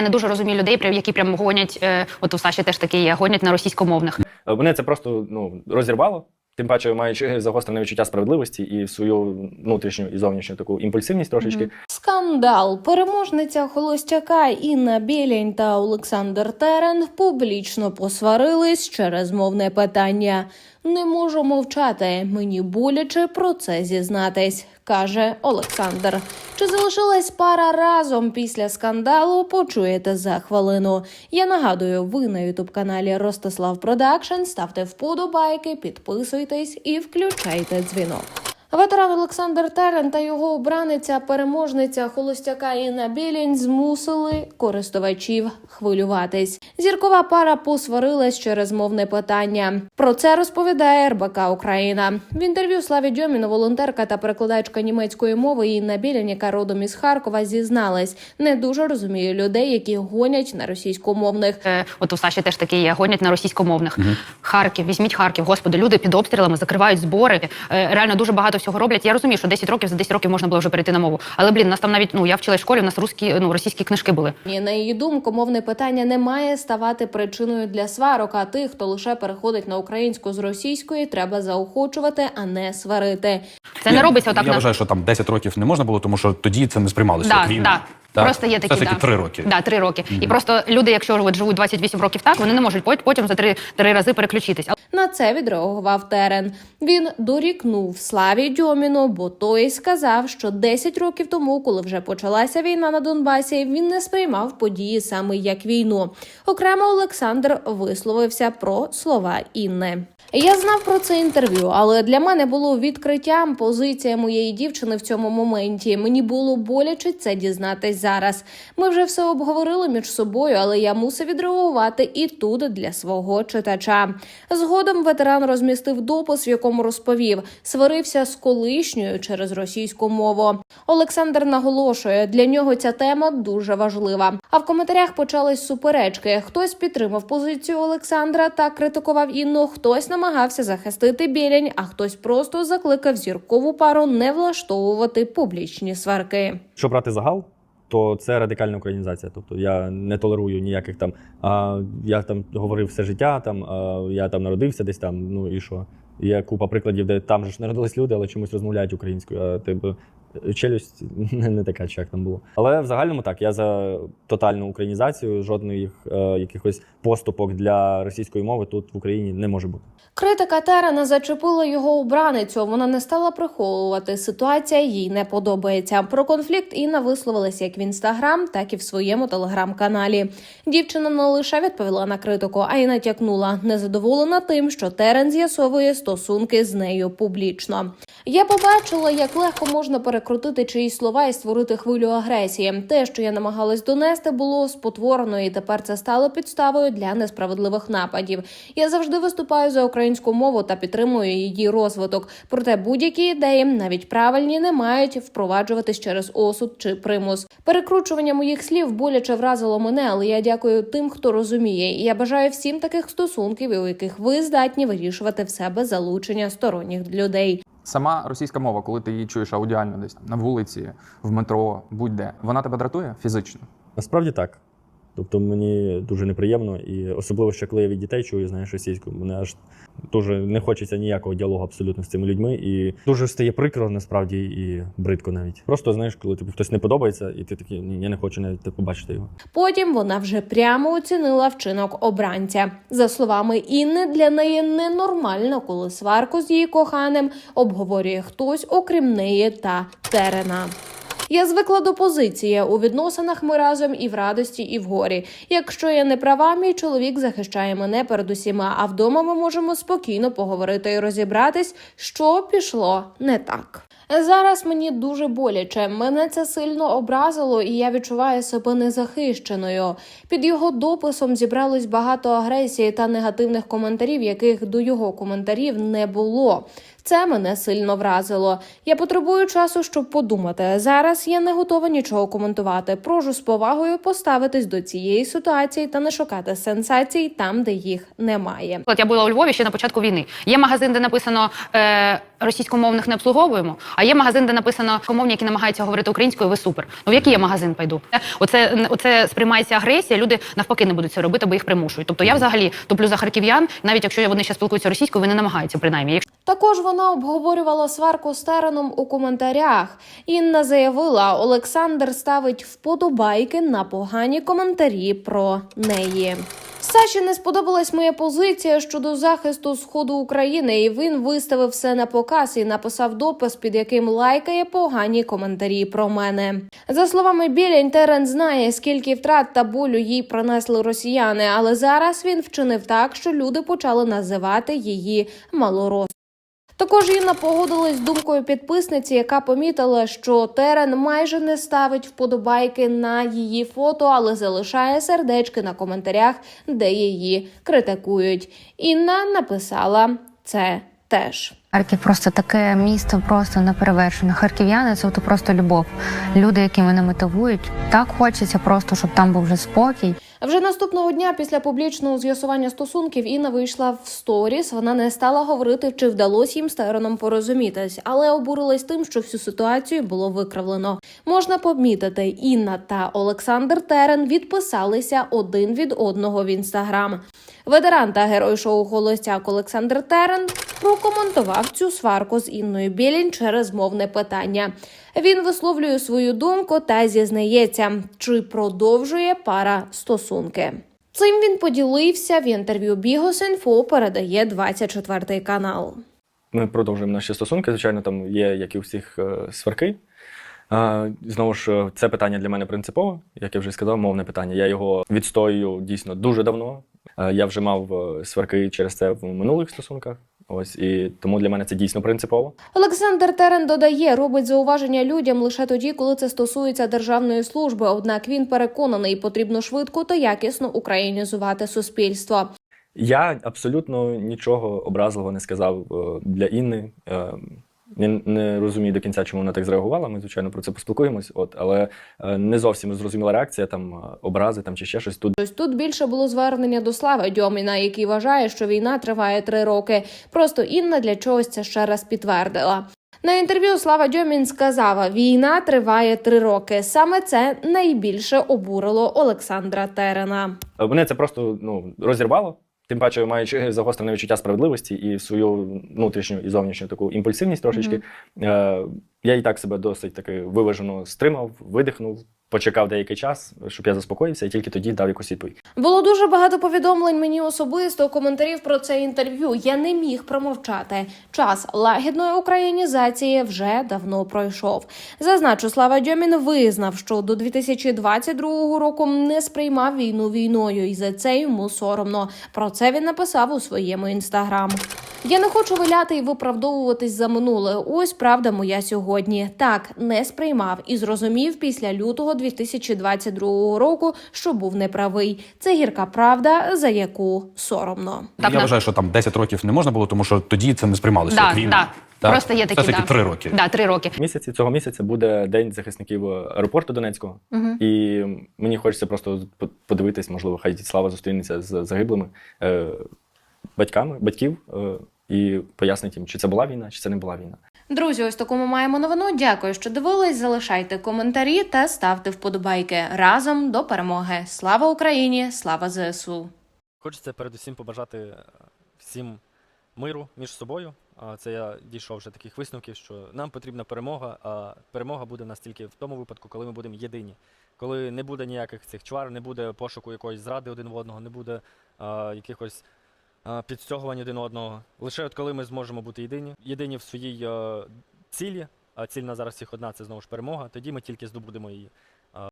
Я не дуже розумію людей, які прям гонять. е, От у Саші теж такі є, гонять на російськомовних. Е, Мене це просто ну, розірвало. Тим паче, маючи загострене відчуття справедливості і свою внутрішню і зовнішню таку імпульсивність трошечки. Скандал. Переможниця холостяка Інна Білень та Олександр Терен публічно посварились через мовне питання. Не можу мовчати. Мені боляче про це зізнатись, каже Олександр. Чи залишилась пара разом після скандалу? Почуєте за хвилину. Я нагадую, ви на ютуб каналі Ростислав Продакшн. Ставте вподобайки, підписуйтесь і включайте дзвінок. Ветеран Олександр Терен та його обраниця, переможниця холостяка Інна Білінь змусили користувачів хвилюватись. Зіркова пара посварилась через мовне питання. Про це розповідає РБК Україна. В інтерв'ю Славі Дьоміну волонтерка та перекладачка німецької мови Інна Білінь, яка родом із Харкова, зізналась, не дуже розуміє людей, які гонять на російськомовних. Е, От у Саші теж такі є, гонять на російськомовних. Харків, візьміть Харків. Господи, люди під обстрілами закривають збори. Е, Реально дуже багато всього роблять. Я розумію, що 10 років за 10 років можна було вже перейти на мову. Але блін, нас там навіть ну я вчилась в школі. У нас русські ну російські книжки були. І на її думку, мовне питання не має ставати причиною для сварок. А тих, хто лише переходить на українську з російської, треба заохочувати, а не сварити. Це не робиться отак Я на вважаю, що там 10 років не можна було, тому що тоді це не сприймалося Да, як війна. да. Так? Просто є такі да. 3 роки. Да, три роки. І просто люди, якщо от живуть 28 років так, вони не можуть пот- потім за три, три рази переключитись. На це відреагував Терен. Він дорікнув Славі Дьоміну, бо той сказав, що 10 років тому, коли вже почалася війна на Донбасі, він не сприймав події саме як війну. Окремо Олександр висловився про слова Інни. Я знав про це інтерв'ю, але для мене було відкриттям позиція моєї дівчини в цьому моменті. Мені було боляче це дізнатись зараз. Ми вже все обговорили між собою, але я мусив відреагувати і тут для свого читача. Згодом ветеран розмістив допис, в якому розповів, сварився з колишньою через російську мову. Олександр наголошує, для нього ця тема дуже важлива. А в коментарях почались суперечки. Хтось підтримав позицію Олександра та критикував Інну, хтось намагався захистити білянь, а хтось просто закликав зіркову пару не влаштовувати публічні сварки. Що брати загал, то це радикальна українізація. Тобто я не толерую ніяких там. А, я там говорив все життя, там а, я там народився десь там. Ну і що? Є купа прикладів, де там же ж народились люди, але чомусь розмовляють українською. А типу, челюсть не, така, як там було. Але в загальному так, я за тотальну українізацію, жодних е, якихось поступок для російської мови тут в Україні не може бути. Критика Терена зачепила його обраницю. Вона не стала приховувати. Ситуація їй не подобається. Про конфлікт Інна висловилася як в інстаграм, так і в своєму телеграм-каналі. Дівчина не лише відповіла на критику, а й натякнула, незадоволена тим, що Терен з'ясовує стосунки з нею публічно. Я побачила, як легко можна перекрутити чиїсь слова і створити хвилю агресії. Те, що я намагалась донести, було спотворено, і тепер це стало підставою для несправедливих нападів. Я завжди виступаю за українську мову та підтримую її розвиток. Проте будь-які ідеї, навіть правильні, не мають впроваджуватись через осуд чи примус. Перекручування моїх слів боляче вразило мене, але я дякую тим, хто розуміє. Я бажаю всім таких стосунків, у яких ви здатні вирішувати все без залучення сторонніх людей. Сама російська мова, коли ти її чуєш аудіально десь там на вулиці, в метро, будь-де, вона тебе дратує фізично. Насправді так. Тобто мені дуже неприємно, і особливо, що коли я від дітей чую, знаєш, російську, мене аж дуже не хочеться ніякого діалогу абсолютно з цими людьми. І дуже стає прикро, насправді, і бридко навіть. Просто знаєш, коли тобі хтось не подобається, і ти такий, ні, я не хочу навіть побачити його. Потім вона вже прямо оцінила вчинок обранця. За словами Інни, для неї ненормально, коли сварку з її коханим обговорює хтось, окрім неї та Терена. Я звикла до позиції у відносинах. Ми разом і в радості, і в горі. Якщо я не права, мій чоловік захищає мене перед усіма. А вдома ми можемо спокійно поговорити і розібратись, що пішло не так. Зараз мені дуже боляче. Мене це сильно образило, і я відчуваю себе незахищеною. Під його дописом зібралось багато агресії та негативних коментарів, яких до його коментарів не було. Це мене сильно вразило. Я потребую часу, щоб подумати. Зараз я не готова нічого коментувати. Прошу з повагою поставитись до цієї ситуації та не шукати сенсацій там, де їх немає. От я була у Львові ще на початку війни. Є магазин, де написано е, російськомовних не обслуговуємо, а є магазин, де написано російськомовні, які намагаються говорити українською. Ви супер. Ну в який я магазин пойду? Оце оце сприймається агресія. Люди навпаки не будуть це робити, бо їх примушують. Тобто я взагалі топлю за харків'ян, навіть якщо вони ще спілкуються російською, вони намагаються принаймні. Також вона обговорювала сварку з Тереном у коментарях. Інна заявила, Олександр ставить вподобайки на погані коментарі про неї. Саші не сподобалась моя позиція щодо захисту сходу України, і він виставив все на показ і написав допис, під яким лайкає погані коментарі про мене. За словами Білянь, Терен знає, скільки втрат та болю їй принесли росіяни, але зараз він вчинив так, що люди почали називати її малорос. Також Інна погодилась з думкою підписниці, яка помітила, що Терен майже не ставить вподобайки на її фото, але залишає сердечки на коментарях, де її критикують. Інна написала це теж. Харків просто таке місто, просто неперевершене. Харків'яни це от просто любов. Люди, які мене мотивують. Так хочеться просто, щоб там був вже спокій. Вже наступного дня після публічного з'ясування стосунків Інна вийшла в сторіс. Вона не стала говорити, чи вдалося їм з Тереном порозумітись, але обурилась тим, що всю ситуацію було викривлено. Можна помітити, Інна та Олександр Терен відписалися один від одного в інстаграм. Ветеран та герой шоу Холостяк Олександр Терен прокоментував цю сварку з Інною Білін через мовне питання. Він висловлює свою думку та зізнається, чи продовжує пара стосунки. Цим він поділився в інтерв'ю Бігос.Інфо, передає 24 канал. Ми продовжуємо наші стосунки. Звичайно, там є, як і у всіх, е, сварки. Знову ж, е, це питання для мене принципове, як я вже сказав, мовне питання. Я його відстоюю дійсно дуже давно. Е, Я вже мав е, сварки через це в минулих стосунках. Ось і тому для мене це дійсно принципово. Олександр Терен додає, робить зауваження людям лише тоді, коли це стосується державної служби. Однак він переконаний, потрібно швидко та якісно українізувати суспільство. Я абсолютно нічого образливого не сказав е, для Інни. Е, Не, розумію до кінця, чому вона так зреагувала. Ми, звичайно, про це поспілкуємось. От, але е, не зовсім зрозуміла реакція, там е, образи там, чи ще щось. Тут Ось тут більше було звернення до Слави Дьоміна, який вважає, що війна триває три роки. Просто Інна для чогось це ще раз підтвердила. На інтерв'ю Слава Дьомін сказала: війна триває три роки. Саме це найбільше обурило Олександра Терена. Мене це просто ну, розірвало. Тим паче, маючи загострене відчуття справедливості і свою внутрішню і зовнішню таку імпульсивність трошечки, е, я і так себе досить таки виважено стримав, видихнув, почекав деякий час, щоб я заспокоївся, і тільки тоді дав якусь відповідь. Було дуже багато повідомлень мені особисто, коментарів про це інтерв'ю. Я не міг промовчати. Час лагідної українізації вже давно пройшов. Зазначу, Слава Дьомін визнав, що до 2022 року не сприймав війну війною, і за це йому соромно. Про це він написав у своєму інстаграм. Я не хочу виляти і виправдовуватись за минуле. Ось правда моя сьогодні. Так не сприймав і зрозумів після лютого 2022 року, що був неправий. Це гірка правда, за яку соромно. Так, я на- вважаю, що там 10 років не можна було, тому що тоді це не сприймалося. Да, як війна. да. Так. Просто є такі, Все таки да. три роки. Да, три роки. Місяці цього місяця буде день захисників аеропорту Донецького, і мені хочеться просто по- подивитись, можливо, хай слава зустрінеться з загиблими е, батьками, батьків е, і пояснить їм, чи це була війна, чи це не була війна. Друзі, ось таку ми маємо новину. Дякую, що дивились. Залишайте коментарі та ставте вподобайки. Разом до перемоги. Слава Україні! Слава ЗСУ! Хочеться передусім побажати е, всім миру між собою. Це я дійшов вже таких висновків, що нам потрібна перемога, а перемога буде в нас тільки в тому випадку, коли ми будемо єдині. Коли не буде ніяких цих чвар, не буде пошуку якоїсь зради один в одного, не буде а, якихось підстягувань один одного. Лише от коли ми зможемо бути єдині, єдині в своїй е, цілі, а ціль на зараз всіх одна це знову ж перемога, тоді ми тільки здобудемо її.